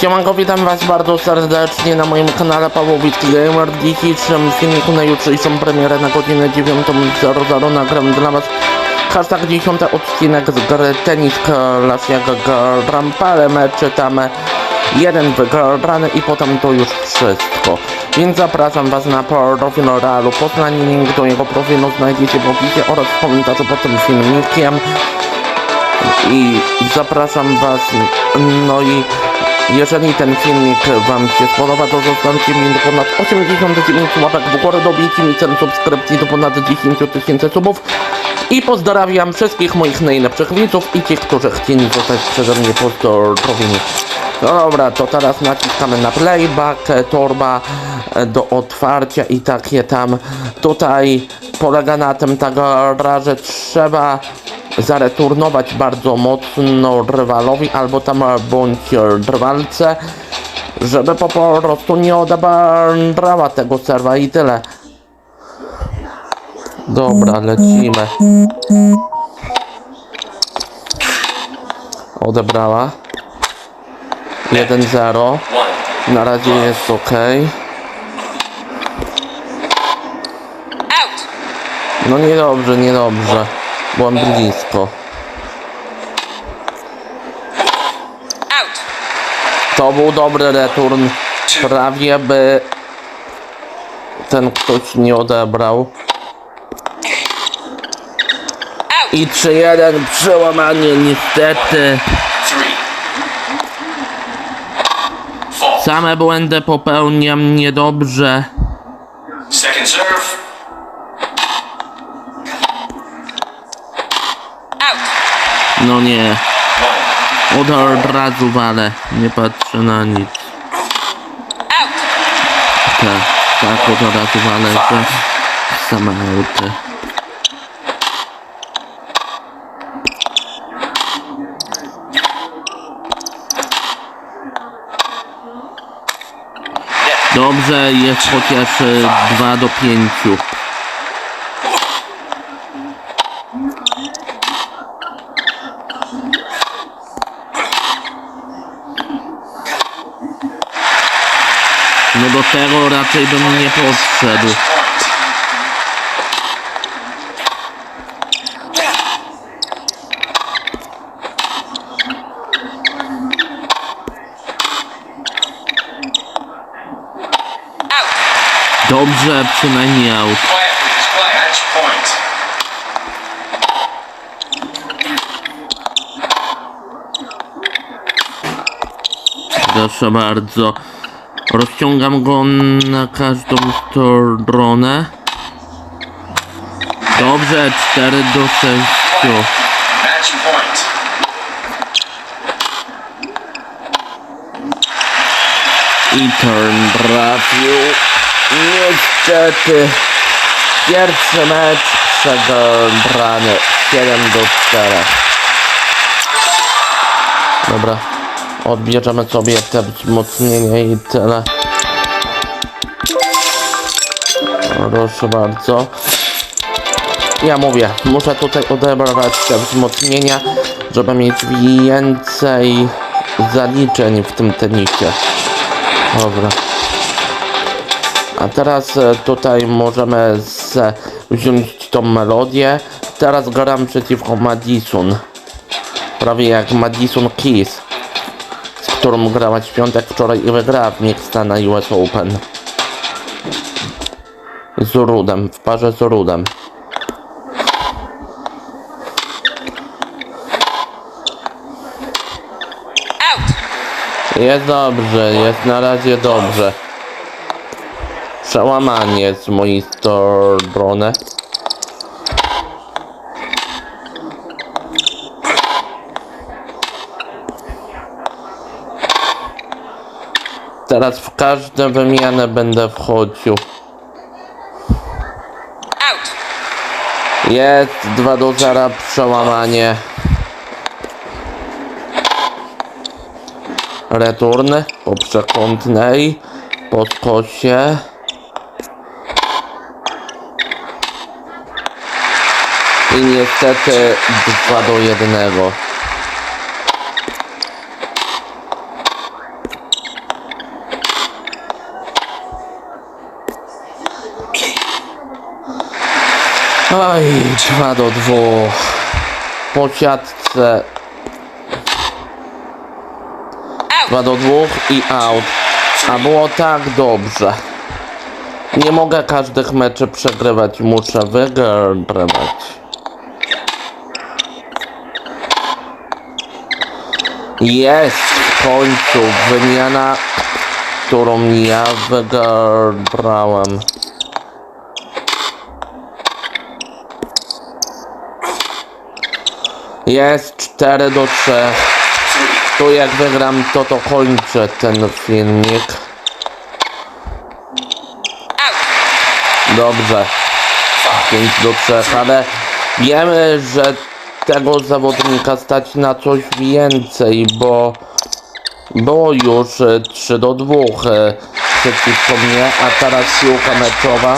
Siemanko, witam was bardzo serdecznie na moim kanale Pawłowicki Gamer. W dzisiejszym filmiku na jutrzejszą premierę na godzinę 9.00 nagram dla was hashtag 10 odcinek z gry Tenis Clash jak gram parę meczy tam jeden wygrany i potem to już wszystko. Więc zapraszam was na profil Realu Poznań, link do jego profilu znajdziecie w opisie oraz w komentarzu pod tym filmikiem i zapraszam was no i jeżeli ten filmik wam się spodoba to zostawcie mi do ponad 89 łapek w górę dobijcie mi cel subskrypcji do ponad 10 tysięcy subów i pozdrawiam wszystkich moich najlepszych widzów i tych, którzy chcieli zostać przeze mnie pozdrowieni. No dobra, to teraz naciskamy na playback, torba e, do otwarcia i takie tam. Tutaj polega na tym ta gra, że trzeba zareturnować bardzo mocno rywalowi albo tam bądź rywalce, żeby po prostu nie odebrała tego serwa i tyle. Dobra, lecimy. Odebrała. 1-0. Na razie jest ok. No niedobrze, niedobrze. Byłem blisko. Out! To był dobry return. Prawie by ten ktoś nie odebrał. Out! I 3-1 przełamanie niestety. three, four. Same błędy popełniam niedobrze. Second serve, Out! No nie. Od razu walę. Nie patrzę na nic. Tak, tak od razu walę, że same auty. Dobrze, jest chociaż 2 do 5. No do tego raczej bym nie podszedł. Dobrze, przynajmniej out. Proszę bardzo. Rozciągam go na każdą stronę. Dobrze, 4 do 6. Match point. I turn trafił. Niestety. Pierwszy mecz przegrany. 7 do 4. Dobra. Odbierzemy sobie te wzmocnienie i tyle. Proszę bardzo. Ja mówię, muszę tutaj odebrać te wzmocnienia, żeby mieć więcej zaliczeń w tym tenisie. Dobra. A teraz e, tutaj możemy wziąć tą melodię. Teraz gram przeciwko Madison. Prawie jak Madison Keys, którą grała w piątek wczoraj i wygrała w Mixta na US Open. Z Rudem, w parze z Rudem. Jest dobrze, jest na razie dobrze. Przełamanie z mojej strony. Teraz w każde wymianę będę wchodził. Out! Jest 2 do 0 przełamanie. Return po przekątnej, po skosie. I niestety 2 do 1. Oj, 2 do 2. Po siatce Out. 2 do 2 i out. A było tak dobrze. Nie mogę każdych meczy przegrywać, muszę wygrywać. Jest w końcu wymiana, którą ja wygrałem. Jest 4 do 3. Tu jak wygram, to to kończę ten filmik. Dobrze. 5 do 3, ale wiemy, że tego zawodnika stać na coś więcej, bo było już e, 3 do 2 e, przeciwko mnie, a teraz piłka meczowa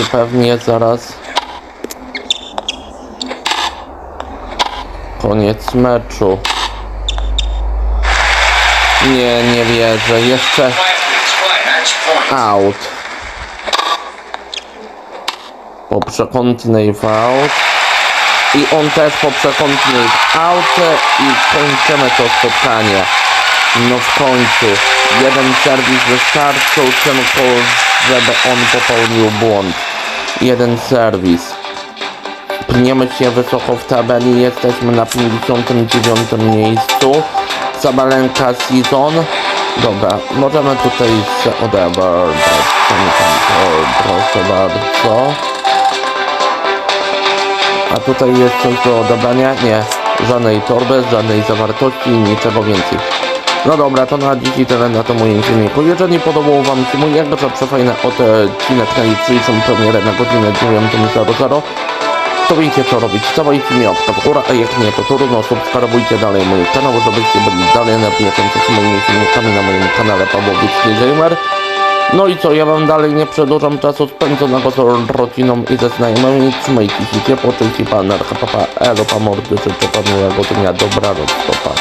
i pewnie zaraz koniec meczu. Nie, nie wierzę. Jeszcze out. Po przekątnej w. I on też po przekątnej out. I kończymy to spotkanie. No w końcu. Jeden serwis wystarczył żeby on popełnił błąd. Jeden serwis. Pniemy się wysoko w tabeli, jesteśmy na 59 miejscu. Zabalenka Season. Dobra, możemy tutaj się odebrać. Proszę bardzo. A tutaj jest coś do odebrania? Nie. Żadnej torby, żadnej zawartości, niczego więcej. No dobra, to na dzisiaj tyle na to moim filmiku. Jeżeli podobał Wam się mój jakże przefajny odcinek na jutrzejszą premierę na godzinę 9.00, to wiecie co robić, dawajcie mi w górę, a jak nie to trudno, subskrybujcie dalej mój kanał, żebyście byli dalej na bieżąco z moimi filmikami na moim kanale Pawłowicki Gamer. No i co, ja wam dalej nie przedłużam czasu spędzonego z rodziną i ze znajomymi, trzymajcie się ciepło, i pan, papa, elo, pa mordy, życzę panu miłego dnia, dobranoc, papa.